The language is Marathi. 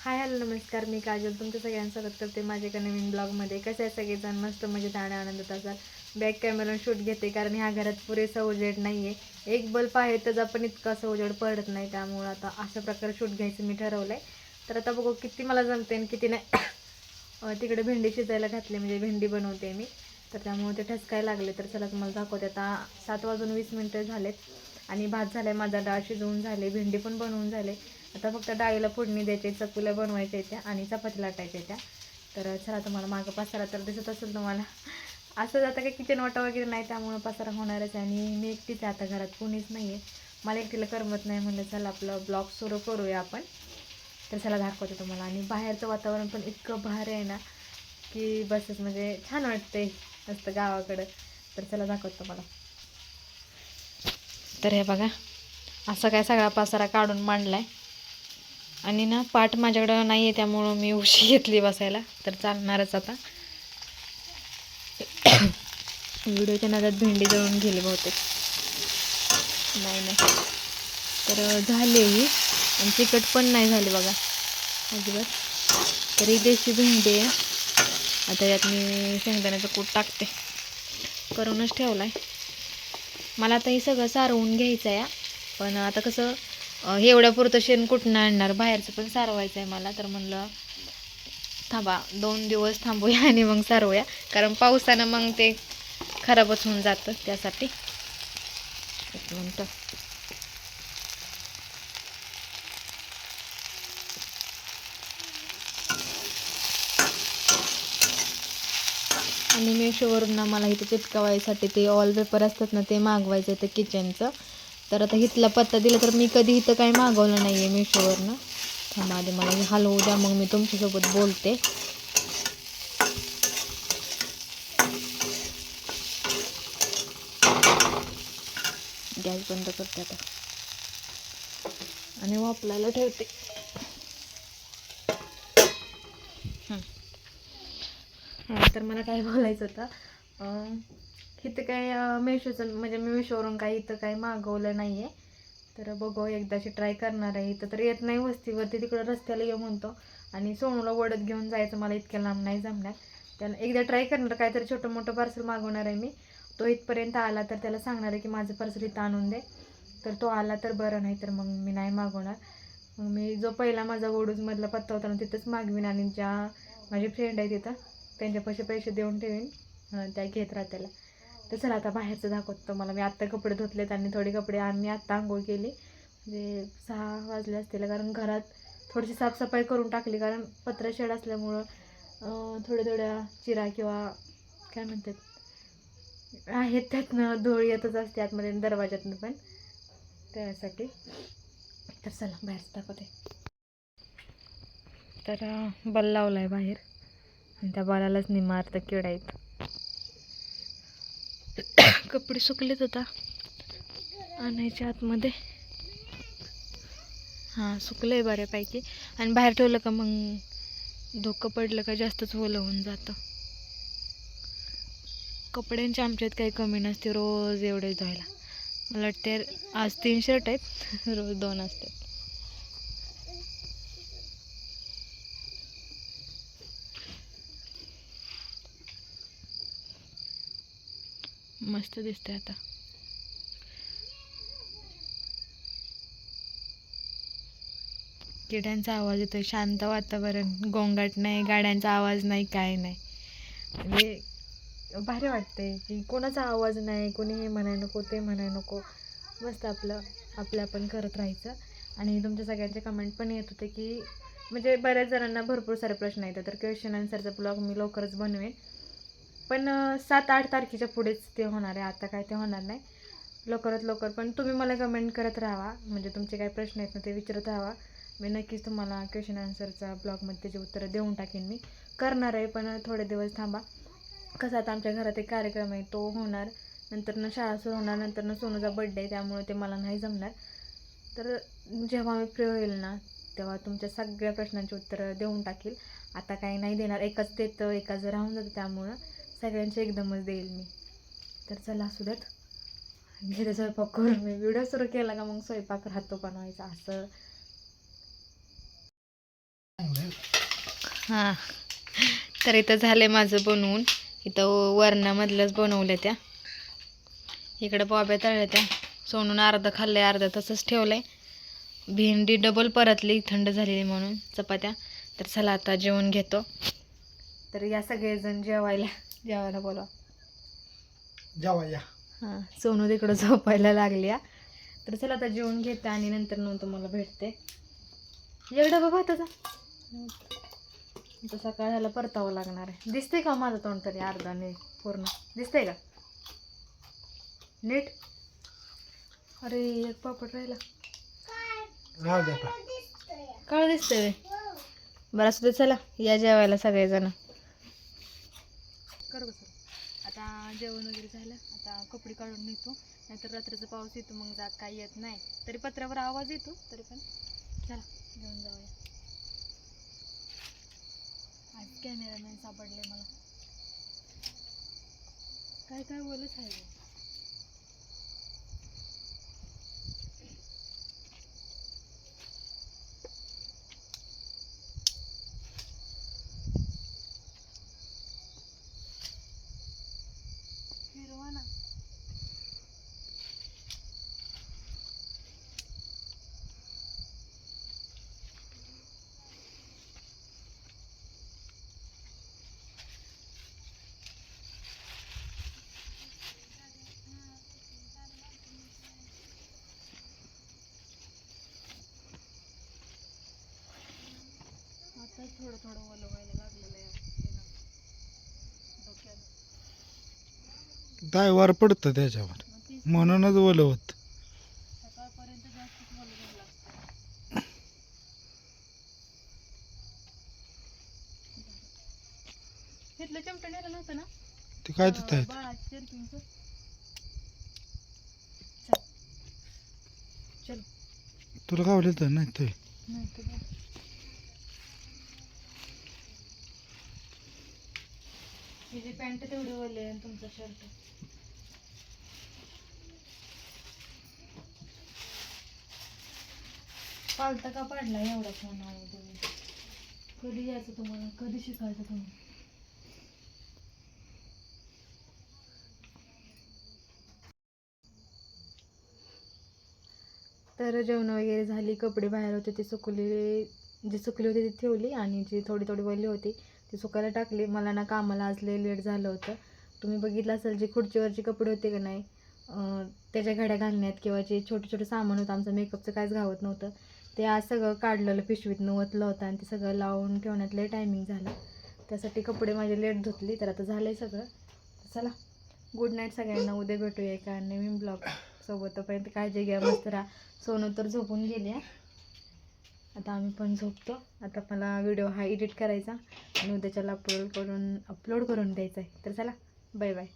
हाय हॅलो नमस्कार. मी काजल. तुमचं सगळ्यांचं स्वागत करते माझ्या एका नवीन ब्लॉगमध्ये. कसे आहे सगळेजण मस्त मजेत आणि आनंदात असाल? बॅक कॅमेरा शूट घेते कारण ह्या घरात पुरेसा उजेड नाही आहे एक बल्ब आहे त्याचा पण इतका असं उजेड पडत नाही. त्यामुळं आता अशा प्रकारे शूट घ्यायचं मी ठरवलं आहे तर आता बघू किती मला जमते आणि किती नाही. तिकडे भेंडी शिजायला घातली म्हणजे भेंडी बनवते मी. तर त्यामुळे ते ठसकायला लागले. तर चला तुम्हाला दाखवते. आता सात वाजून वीस मिनटं झालेत आणि भात झालाय माझा डाळ शिजवून झाले भेंडी पण बनवून झाले. आता फक्त डाळीला फोडणी द्यायची चकुल्या बनवायच्या त्या आणि चपाती लाटायच्या त्या. तर चला तुम्हाला मागं पसारा तर दिसत असेल तुम्हाला. असं जातं काही किचन वाटा वगैरे नाही त्यामुळं पसारा होणारच आहे आणि मी एकटीच आता घरात कोणीच नाही आहे मला एकटीला करमत नाही म्हणलं चला आपलं ब्लॉग सुरू करूया आपण. तर चला दाखवतो तुम्हाला. आणि बाहेरचं वातावरण पण इतकं भारी आहे ना की बसच म्हणजे छान वाटते असतं गावाकडं. तर चला दाखवतो तुम्हाला. तर हे बघा असं काय सगळा पसारा काढून मांडला आहे आणि ना पाठ माझ्याकडं नाही आहे त्यामुळं मी उशी घेतली बसायला. तर चालणारच आता. व्हिडिओच्या नादात भेंडी जळून गेली बहुतेक. नाही नाही. तर झाले ही. आणि तिखट पण नाही झाले बघा. अजिबात. तरी देशी भेंडी आहे. आता यात मी शेंगदाण्याचं कूट टाकते. करूनच ठेवला आहे मला आता हे सगळं सारवून घ्यायचं आहे पण आता कसं हे एवढ्या पुरतं शेण कुठनं आणणार? बाहेरचं पण सारवायचं आहे मला. तर म्हणलं थांबा दोन दिवस थांबूया आणि मग सारवूया. कारण पावसानं मग ते खराबच होऊन जातं त्यासाठी. एक मिनटं. आणि मेशोवरून ना मला इथे चिटकवायसाठी ते ऑल पेपर असतात ना ते मागवायचं आहे ते किचनचं तर आता इथला पत्ता दिला तर मी कधी इथं काही मागवलं नाही आहे मिशोवरनं. थांबा आधी मला हे हलवू द्या मग मी तुमच्यासोबत बोलते. गॅस बंद करते आता. आणि वापरायला ठेवते. हां तर मला काय बोलायचं होतं? इथं काय मेशोचं म्हणजे मी मेशोवरून काही इथं काही मागवलं नाही आहे तर बघू एकदाशी ट्राय करणार आहे. इथं तर येत नाही वस्तीवरती तिकडं रस्त्याला ये म्हणतो. आणि सोनूला वडत घेऊन जायचं मला इतक्या लांब नाही जमणार. त्याला एकदा ट्राय करणार काहीतरी छोटं मोठं पार्सल मागवणार आहे मी. तो इथपर्यंत आला तर त्याला सांगणार आहे की माझं पार्सल इथं आणून दे. तर तो आला तर बरं नाही तर मग मी नाही मागवणार. मग मी जो पहिला माझा वडूजमधला पत्ता होता ना तिथंच मागवीन आणि ज्या माझे फ्रेंड आहे तिथं त्यांच्यापाशी पैसे देऊन ठेवीन. त्या घेत राहत्याला तर चला आता बाहेरचं दाखवतो मला मी आत्ता कपडे धुतलेत आणि थोडे कपडे आम्ही आत्ता आंघोळ केली. म्हणजे सहा वाजले असतील कारण घरात थोडीशी साफसफाई करून टाकली कारण पत्रा शेड असल्यामुळं थोड्या थोड्या चिरा किंवा काय म्हणतात आहेत त्यातनं धूळ येतच असते आतमध्ये दरवाज्यातनं पण. त्यासाठी. तर चला बाहेरचं दाखवते. तर बल लावला आहे बाहेर. आणि त्या बलालाच निमार्थ किडा आहेत. कपडे सुकलेत होता आणायच्या आतमध्ये. हां सुकलं आहे बऱ्यापैकी. आणि बाहेर ठेवलं का मग धोकं पडलं का जास्तच ओलं होऊन जातं. कपड्यांच्या आमच्यात काही कमी नसते रोज एवढे धुवायला. मला वाटते आज तीन शर्ट आहेत रोज दोन असतात. मस्त दिसते आता. किड्यांचा आवाज येतोय शांत वातावरण गोंगाट नाही गाड्यांचा आवाज नाही काय नाही. म्हणजे भारी वाटते की कोणाचा आवाज नाही कोणी हे म्हणाय नको ते म्हणाय नको. मस्त आपलं आपलं आपण करत राहायचं. आणि तुमच्या सगळ्यांचे कमेंट पण येत होते की म्हणजे बऱ्याच जणांना भरपूर सारे प्रश्न येतात. तर क्वेश्चन आन्सरचा ब्लॉग मी लवकरच बनवेन. पण सात आठ तारखेच्या पुढेच ते होणार आहे. आता काय ते होणार नाही. लवकरात लवकर. पण तुम्ही मला कमेंट करत राहा म्हणजे तुमचे काही प्रश्न आहेत ना ते विचारत राहा मी नक्कीच तुम्हाला क्वेश्चन आन्सरचा ब्लॉगमध्ये त्याची उत्तरं देऊन टाकेन मी. करणार आहे पण थोडे दिवस थांबा. कसं आता आमच्या घरात एक कार्यक्रम आहे तो होणार. नंतर शाळा सुरू होणार. नंतर सोनूचा बड्डे आहे त्यामुळे ते मला नाही जमणार. तर जेव्हा मी फ्री होईल ना तेव्हा तुमच्या सगळ्या प्रश्नांची उत्तरं देऊन टाकील. आता काही नाही देणार. एकच देतं एकाच राहून जातं त्यामुळं. सगळ्यांचे एकदमच देईल मी. तर चला असू देत. घेते स्वयंपाक करून मी व्हिडिओ सुरू केला का मग स्वयंपाक राहतो बनवायचा असं. हां. तर इथं झालं आहे माझं बनवून. इथं वरणामधलंच बनवल्या त्या. इकडं बॉब्या तळल्या त्या. सोनून खाल्लं खाल्लंय अर्धं तसंच ठेवलं आहे भेंडी डबल परतली थंड झालेली म्हणून चपात्या. तर चला आता जेवण घेतो. तर या सगळेजण जेवायला. जेवायला बोलवा. जावा या. हां सोनू तिकडं झोपायला लागल्या. तर चला आता जेवण घेते आणि नंतर मग तुम्हाला भेटते. एक डबा भाताचा. आता सकाळ ह्याला परतावं लागणार आहे. दिसतंय का माझं तोंड तरी अर्धा नीट पूर्ण? दिसतंय का? नीट? अरे एक पापड राहिला. काळ दिसतंय? बरं दे चला. या जेवायला सगळेजण. कर सर? आता जेवण वगैरे झालं. आता कपडे काढून नेतो. नाहीतर रात्रीचा पाऊस येतो मग जात काही येत नाही. तरी पत्र्यावर आवाज येतो तरी पण चला घेऊन जाऊया. आज कॅमेरामॅन सापडले मला. काय काय बोलत आहे गं? फिरवा ना आता थोडं ओलं व्हायला लागलेलं आहे दायवार पडतं त्याच्यावर. मग म्हणूनच बोलवत सकाळपर्यंत जास्तच ओलं झालं असतं घेतलं चमटं नेलं नव्हतं ना? ते काय देत आहेत? बाळाचं जर्किंगचं चल. चल. तुला गावले तर नाही ते. नाही तर काय. तिची पॅन्ट तेवढी ओली आहे तुमचा शर्ट. पालता का पाडला एवढा फोन आहे तुम्ही? कधी यायचं तुम्हाला? कधी शिकायचं तुम्ही? तर जेवण वगैरे झाली कपडे बाहेर होते ते सुकलेले जी सुकली होती ती ठेवली आणि जी थोडी थोडी वली होती ती सुकायला टाकली. मला ना कामाला आज लय लेट झालं होतं. तुम्ही बघितलं असेल जे खुर्चीवरचे कपडे होते का नाही? त्याच्या घड्या घालण्यात किंवा जे छोटे छोटे सामान होतं आमचं मेकअपचं काहीच घावत नव्हतं. ते आज सगळं काढलेलं पिशवीतनं ओतलं होतं आणि ते सगळं लावून ठेवण्यात लय टायमिंग झालं. त्यासाठी कपडे माझे लेट धुतली तर आता झालं आहे सगळं. चला गुड नाईट सगळ्यांना. उद्या भेटूया एका नवीन ब्लॉग सोबत. तोपर्यंत काळजी घ्या मस्त राहा. सोनं तर झोपून गेली आहे आता आम्ही पण झोपतो. आता मला व्हिडिओ हा एडिट करायचा आणि उद्याच्याला अपलोड करून अपलोड करून द्यायचा आहे. तर चला बाय बाय